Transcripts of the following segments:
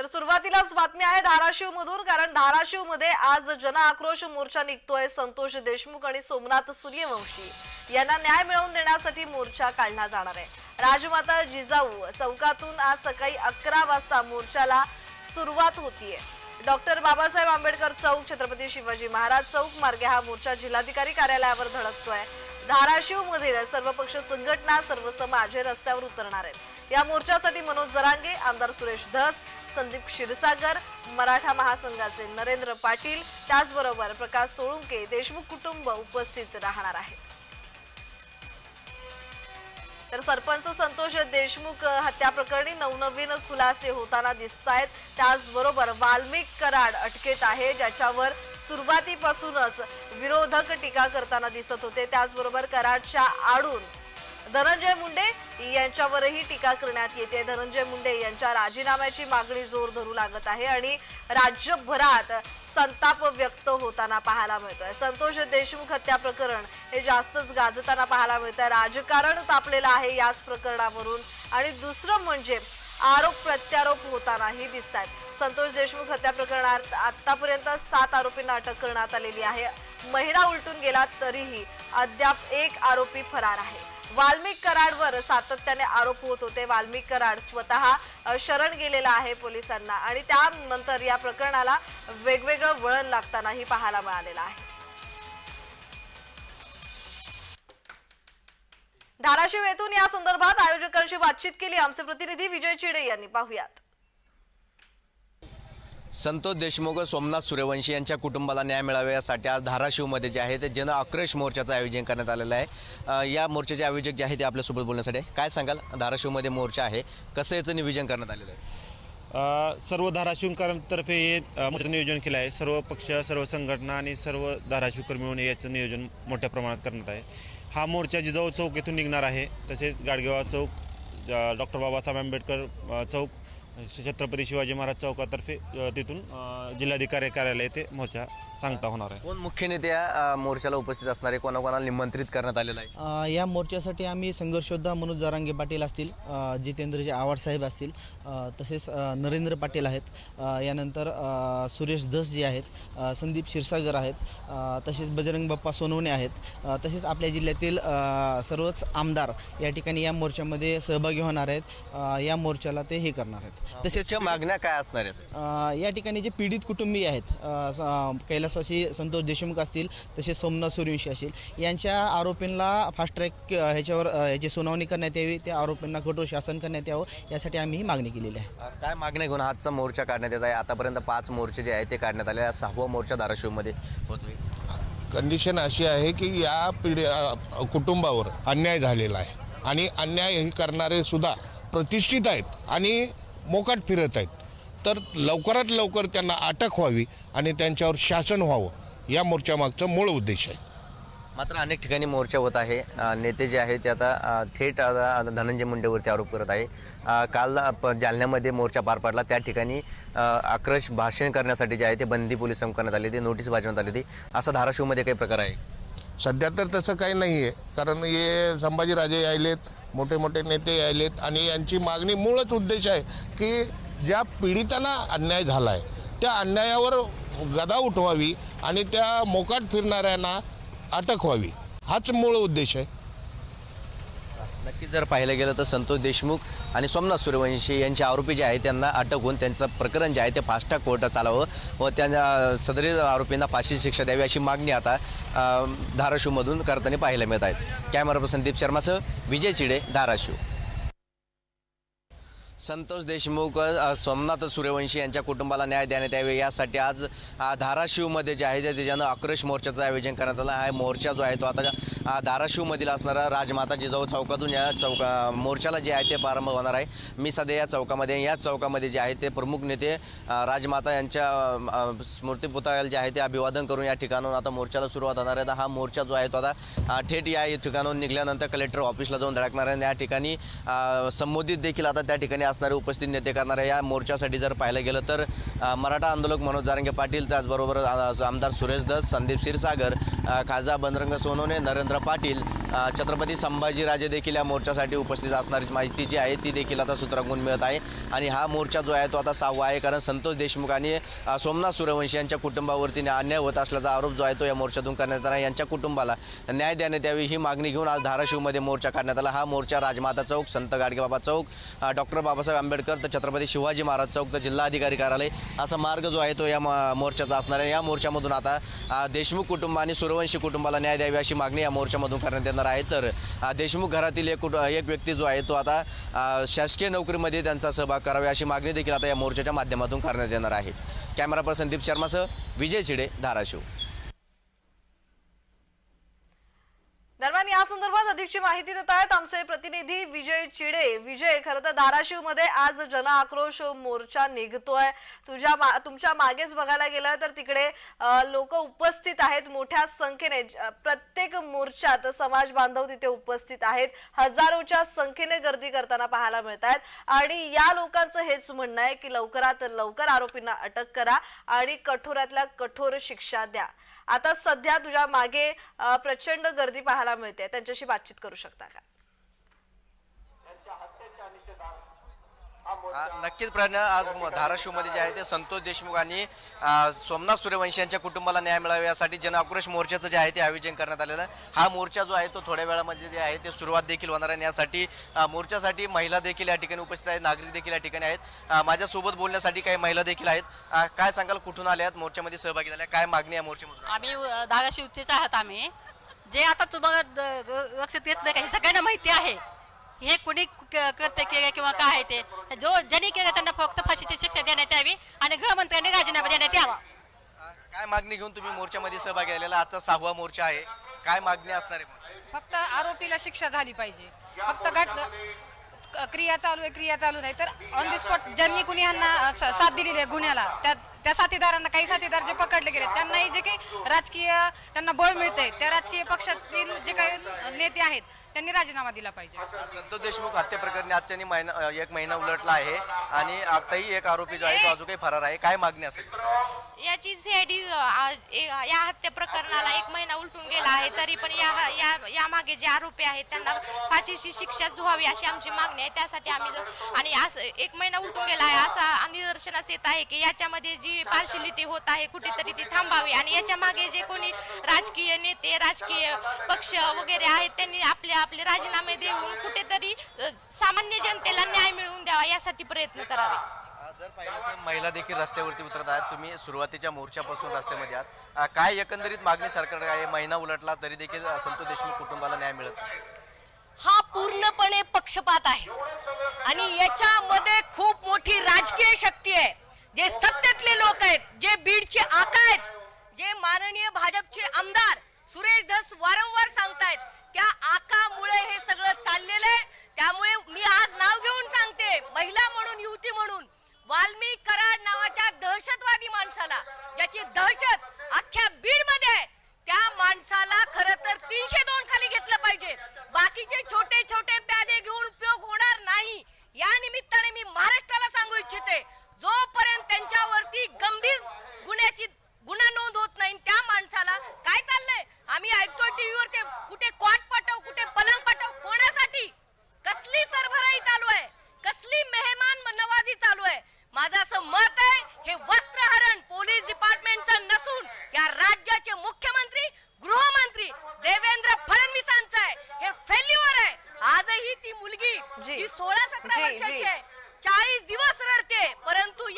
तर सुरुवातीलाच बातमी आहे धाराशिव मधून कारण धाराशिवमध्ये आज जन आक्रोश मोर्चा निघतोय संतोष देशमुख आणि सोमनाथ सूर्यवंशी. यांना न्याय मिळवून देण्यासाठी मोर्चा काढला जाणार आहे. राजमाता जिजाऊ चौकातून आज सकाळी अकरा वाजता मोर्चाला सुरुवात होतीये. डॉक्टर बाबासाहेब आंबेडकर चौक छत्रपती शिवाजी महाराज चौक मार्गे हा मोर्चा जिल्हाधिकारी कार्यालयावर धडकतोय. धाराशिव मधील सर्व पक्ष संघटना सर्व समाज हे रस्त्यावर उतरणार आहेत. या मोर्चासाठी मनोज जरांगे आमदार सुरेश धस संदीप क्षीरसागर मराठा महासंघाचे नरेंद्र पाटील त्याचबरोबर प्रकाश सोळुंके देशमुख कुटुंब उपस्थित राहणार आहेत. तर सरपंच संतोष देशमुख हत्या प्रकरणी नवनवीन खुलासे होताना दिसत आहेत त्याचबरोबर वाल्मिक कराड अटकेत आहे ज्याच्यावर सुरुवातीपासूनच विरोधक टीका करताना दिसत होते. त्याचबरोबर कराडच्या आडून धनंजय मुंडे यांच्यावरही टीका करण्यात येते. धनंजय मुंडे यांच्या राजीनाम्याची मागणी जोर धरू लागत आहे आणि राज्यभरात संताप व्यक्त होताना पाहायला मिळतोय. संतोष देशमुख हत्या प्रकरण हे जास्तच गाजताना पाहायला मिळतंय. राजकारण तापलेलं आहे याच प्रकरणावरून. आणि दुसरं म्हणजे आरोप प्रत्यारोप होतानाही दिसत आहेत संतोष देशमुख हत्या प्रकरणात आतापर्यंत सात आरोपींना अटक करण्यात आलेली आहे. महिना उलटून गेला तरीही अद्याप एक आरोपी फरार आहे. वाल्मिक कराडवर सातत्याने आरोप होत होते. वाल्मिक कराड स्वतः शरण गेलेला आहे पोलिसांना आणि त्यानंतर या प्रकरणाला वेगवेगळं वळण लागतानाही पाहायला मिळालेलं आहे. धाराशिव येथून या संदर्भात आयोजकांशी बातचीत केली. आमचे प्रतिनिधी विजय चिडे यांनी. पाहुयात. संतोष देशमुख सोमनाथ सूर्यवंशी यांच्या कुटुंबाला न्याय मिळावा यासाठी आज धाराशिवमध्ये जे आहे ते जन आक्रोश मोर्चाचं आयोजन करण्यात आलेलं आहे. या मोर्चाचे आयोजक जे आहे ते आपल्यासोबत बोलण्यासाठी काय सांगाल? धाराशिवमध्ये मोर्चा आहे. कसं याचं नियोजन करण्यात आलेलं आहे? सर्व धाराशिवकरांतर्फे हे मोर्चाचं नियोजन केलं आहे. सर्व पक्ष सर्व संघटना आणि सर्व धाराशिवकर मिळून याचं नियोजन मोठ्या प्रमाणात करण्यात आहे. हा मोर्चा जिजाऊ चौक येथून निघणार आहे. तसेच गाडगेवा चौक डॉक्टर बाबासाहेब आंबेडकर चौक छत्रपती शिवाजी महाराज चौकातर्फे तिथून जिल्हाधिकारी कार्यालय येथे मोर्चा सांगता होणार आहे. कोण मुख्य नेते या मोर्चाला उपस्थित असणारे? कोणाकोणाला निमंत्रित करण्यात आलेलं आहे? या मोर्चासाठी आम्ही संघर्षयोद्धा मनोज जारांगे पाटील असतील जितेंद्रजी आव्हाड साहेब असतील तसेच नरेंद्र पाटील आहेत यानंतर सुरेश धस जे आहेत संदीप क्षीरसागर आहेत तसेच बजरंग बाप्पा सोनवणे आहेत तसेच आपल्या जिल्ह्यातील सर्वच आमदार या ठिकाणी या मोर्चामध्ये सहभागी होणार आहेत या मोर्चाला ते हे करणार आहेत. तसेच मागण्या काय असणार आहेत? अ, या ठिकाणी जे पीडित कुटुंबीय आहेत कैलासवासी संतोष देशमुख असतील तसेच सोमनाथ सूर्यवंशी असतील यांच्या आरोपींना फास्ट ट्रॅक ह्याच्यावर ह्याची सुनावणी करण्यात यावी त्या आरोपींना कठोर शासन करण्यात यावं यासाठी आम्ही ही मागणी केलेली आहे. काय मागण्या घेऊन आजचा मोर्चा काढण्यात येत आहे? आतापर्यंत पाच मोर्चे जे आहेत ते काढण्यात आले आहे. सहावा मोर्चा धाराशिवमध्ये होतोय. कंडिशन अशी आहे की या पिढी कुटुंबावर अन्याय झालेला आहे. आणि अन्याय हे करणारे सुद्धा प्रतिष्ठित आहेत. आणि मोकाट फिरत आहेत. तर लवकरात लवकर त्यांना अटक व्हावी आणि त्यांच्यावर शासन व्हावं या मोर्चामागचा मूळ उद्देश आहे. मात्र अनेक ठिकाणी मोर्चा होत आहे. नेते जे आहेत ते आता थेट आता धनंजय मुंडेवरती आरोप करत आहे. काल जालन्यामध्ये मोर्चा पार पडला. त्या ठिकाणी आक्रोश भाषण करण्यासाठी जे आहे ते बंदी पोलीस करण्यात आली होती नोटीस बजावण्यात आली होती. असा धाराशिवमध्ये काही प्रकार आहे? सध्या तर तसं काही नाही आहे कारण हे संभाजीराजे यायलेत. मोठे मोठे नेते यायलेत आणि यांची मागणी मूळच उद्देश आहे की ज्या पीडितांना अन्याय झाला आहे त्या अन्यायावर गदा उठवावी आणि त्या मोकाट फिरणाऱ्यांना अटक व्हावी. हाच मूळ उद्देश आहे. जर पाहिलं गेलं तर संतोष देशमुख आणि सोमनाथ सूर्यवंशी यांचे आरोपी जे आहेत त्यांना अटक होऊन त्यांचं प्रकरण जे आहे ते फास्ट ट्रॅक कोर्टात चालावं व त्यांना सदरी आरोपींना फाशी शिक्षा द्यावी अशी मागणी आता धाराशिवमधून करताना पाहायला मिळत आहे. कॅमेरा पर्सन संदीप शर्मासह विजय चिडे धाराशिव. संतोष देशमुख सोमनाथ सूर्यवंशी यांच्या कुटुंबाला न्याय देण्यात यावे यासाठी आज धाराशिवमध्ये जे आहे ते त्याच्यानं आक्रोश मोर्चाचं आयोजन करण्यात आलं आहे मोर्चा जो आहे तो आता धाराशिवमधील असणारा राजमाता जिजाऊ चौकातून या चौका मोर्चाला जे आहे ते प्रारंभ होणार आहे. मी सध्या या चौकामध्ये या चौकामध्ये जे आहे ते प्रमुख नेते राजमाता यांच्या अ, जे आहे ते अभिवादन करून या ठिकाणून आता मोर्चाला सुरुवात होणार आहे. तर हा मोर्चा जो आहे तो आता थेट या ठिकाणून निघाल्यानंतर कलेक्टर ऑफिसला जाऊन धडकणार आहे. या ठिकाणी संबोधित देखील आता त्या ठिकाणी असणारे उपस्थित नेते करणार आहे. या मोर्चासाठी जर पाहिलं गेलं तर मराठा आंदोलक मनोज जारंगे पाटील त्याचबरोबर आमदार सुरेश दस संदीप क्षीरसागर खासदार बंदरंग सोनवणे नरेंद्र पाटील छत्रपती संभाजीराजे देखील या मोर्चासाठी उपस्थित असणारी माहिती जी आहे ती देखील आता सूत्रांकडून मिळत आहे. आणि हा मोर्चा जो आहे तो आता सहावा आहे. कारण संतोष देशमुख आणि सोमनाथ सूर्यवंशी यांच्या कुटुंबावरती अन्याय होत असल्याचा आरोप जो आहे तो या मोर्चातून करण्यात आला यांच्या कुटुंबाला न्याय देण्यात यावी ही मागणी घेऊन आज धाराशिवमध्ये मोर्चा काढण्यात आला. हा मोर्चा राजमाता चौक संत गाडगेबाबा चौक डॉक्टर बाबासाहेब आंबेडकर तर छत्रपती शिवाजी महाराज चौक तर जिल्हाधिकारी कार्यालय असा मार्ग जो आहे तो या म- मोर्चाचा असणार आहे. या मोर्चामधून आता देशमुख कुटुंब आणि सूर्यवंशी कुटुंबाला न्याय द्यावी अशी मागणी या मोर्चामधून करण्यात येणार आहे. तर देशमुख घरातील एक कुट एक व्यक्ती जो आहे तो आता शासकीय नोकरीमध्ये त्यांचा सहभाग करावा अशी मागणी देखील आता या मोर्चाच्या माध्यमातून करण्यात येणार आहे. कॅमेरा पर्सन दीप शर्मासह विजय शिडे धाराशिव. दरम्यान या संदर्भात अधिकची माहिती देत आहेत आमचे प्रतिनिधी विजय चिडे विजय खरं तर धाराशिवमध्ये आज जन आक्रोश मोर्चा निघतोय. तुझ्या तुमच्या मागेच बघायला गेलं तर तिकडे लोक उपस्थित आहेत. मोठ्या संख्येने प्रत्येक मोर्चात समाज बांधव तिथे उपस्थित आहेत. हजारोच्या संख्येने गर्दी करताना पाहायला मिळत आहेत. आणि या लोकांचं हेच म्हणणं आहे की लवकरात लवकर आरोपींना अटक करा आणि कठोरातल्या कठोर शिक्षा द्या. आता सध्या तुझ्या मागे प्रचंड गर्दी पाहायला मिळते. त्यांच्याशी बातचीत करू शकता का? नक्कीच प्रश्न आज धाराशिवमध्ये जे आहे ते संतोष देशमुख आणि सोमनाथ सूर्यवंशी यांच्या कुटुंबाला न्याय मिळावा यासाठी जन आक्रोश मोर्चाचं जे आहे ते आयोजन करण्यात आलेलं आहे. हा मोर्चा जो आहे तो थोड्या वेळामध्ये जे आहे ते सुरुवात देखील होणार आहे यासाठी मोर्चासाठी महिला देखील या ठिकाणी उपस्थित आहेत नागरिक देखील या ठिकाणी आहेत. माझ्यासोबत बोलण्यासाठी काही महिला देखील आहेत. काय सांगाल कुठून आल्या आहेत मोर्चामध्ये सहभागी झाल्या काय मागणी आहे मोर्चामध्ये आम्ही धाराशिवचेच आहात आम्ही. जे आता तुम्हाला लक्षात येत नाही सगळ्यांना माहिती आहे. हे कोणी क- कृत्य केलं किंवा काय आहे ते जो ज्यांनी केलं त्यांना फक्त फाशीची शिक्षा देण्यात यावी आणि गृहमंत्र्यांनी राजीनामा देण्यात यावा. काय मागणी घेऊन तुम्ही मोर्चामध्ये सहभागी झालेला आजचा सहावा मोर्चा आहे. काय मागणी असणार आहे फक्त आरोपीला शिक्षा झाली पाहिजे. फक्त घट क्रिया चालू आहे क्रिया चालू नाही. तर ऑन दी स्पॉट ज्यांनी कुणी यांना साथ दिलेली आहे गुन्ह्याला त्या त्या साथीदारांना काही साथीदार जे पकडले गेले त्यांनाही जे काही राजकीय त्यांना बळ मिळते त्या राजकीय पक्षातील जे काही नेते आहेत त्यांनी राजीनामा दिला पाहिजे. संतोष देशमुख हत्या प्रकरणी आजच्यानी महिना एक महिना उलटला आहे आणि आताही एक आरोपी जो आहे तो अजून काही फरार आहे. काय मागणी असेल? याची सीआयडी या हत्या प्रकरणाला एक महिना उलटून गेला आहे तरी पण या या यामागे जे आरोपी आहेत त्यांना फाशीची शिक्षा व्हावी अशी आमची मागणी आहे. त्यासाठी आम्ही जो- आणि असं एक महिना उलटून गेला आहे असा निदर्शनास येत आहे की याच्यामध्ये जी पार्शिलिटी होत आहे कुठेतरी ती थांबावी. आणि याच्या मागे जे कोणी राजकीय नेते राजकीय पक्ष वगैरे आहेत त्यांनी आपले आपले राजीनामे देऊन कुठेतरी सामान्य जनतेला न्याय मिळवून द्यावा यासाठी प्रयत्न करावे. जर पाहिलं महिला देखील रस्त्यावरती उतरत आहेत. तुम्ही सुरुवातीच्या मोर्चापासून रस्त्यामध्ये आहात. आ, काय एकंदरीत मागणी सरकार आहे? महिना उलटला तरी देखील संतोष देशमुख कुटुंबाला न्याय मिळत. हा पूर्णपणे पक्षपात आहे. आणि याच्यामध्ये खूप मोठी राजकीय शक्ती आहे. जे सत्तेतले लोक आहेत जे बीडचे आका आहेत जे माननीय भाजपचे आमदार सुरेश धस वारंवार सांगतायत त्या आकामुळे हे सगळं चाललेलं आहे. त्यामुळे मी आज नाव घेऊन सांगते महिला म्हणून युवती म्हणून. वाल्मी कराड नावाच्या दहशतवादी माणसाला ज्याची दहशत अख्ख्या बीडमध्ये आहे त्या माणसाला खर तर तीनशे दोन खाली घेतलं पाहिजे. बाकीचे छोटे छोटे प्यादे घेऊन उपयोग होणार नाही या निमित्ताने मी महाराष्ट्राला सांगू इच्छिते जोपर्यंत त्यांच्यावरती गंभीर गुन्ह्याची गुन्हा नोंद होत नाही त्या माणसाला काय चाललंय आम्ही ऐकतोय टीव्हीवर ते कुठे कॉट पाठव कुठे पलंग पाठव कोणासाठी कसली सरभराई चालू आहे कसली मेहमान नवाजी चालू आहे माझं असं मत आहे हे वस्त्रहरण पोलीस डिपार्टमेंटचं नसून या राज्याचे मुख्यमंत्री गृहमंत्री देवेंद्र फडणवीसांचं आहे हे फेल्युअर आहे आजही ती मुलगी जी. जी सोळा सतरा जी, वर्षाची जी. आहे चाळीस दिवस रडते परंतु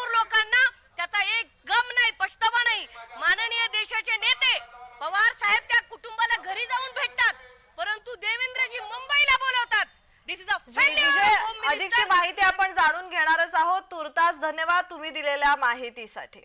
निष्ठूर लोकांना त्याचा एक गम नाही पछतावा नाही. माननीय देशाचे नेते पवार साहेब त्या कुटुंबाला घरी जाऊन भेटतात परंतु देवेंद्रजी मुंबईला बोलवतात. अधिकची माहिती आपण जाणून घेणारच आहोत. तुर्तास धन्यवाद तुम्ही दिलेल्या माहितीसाठी.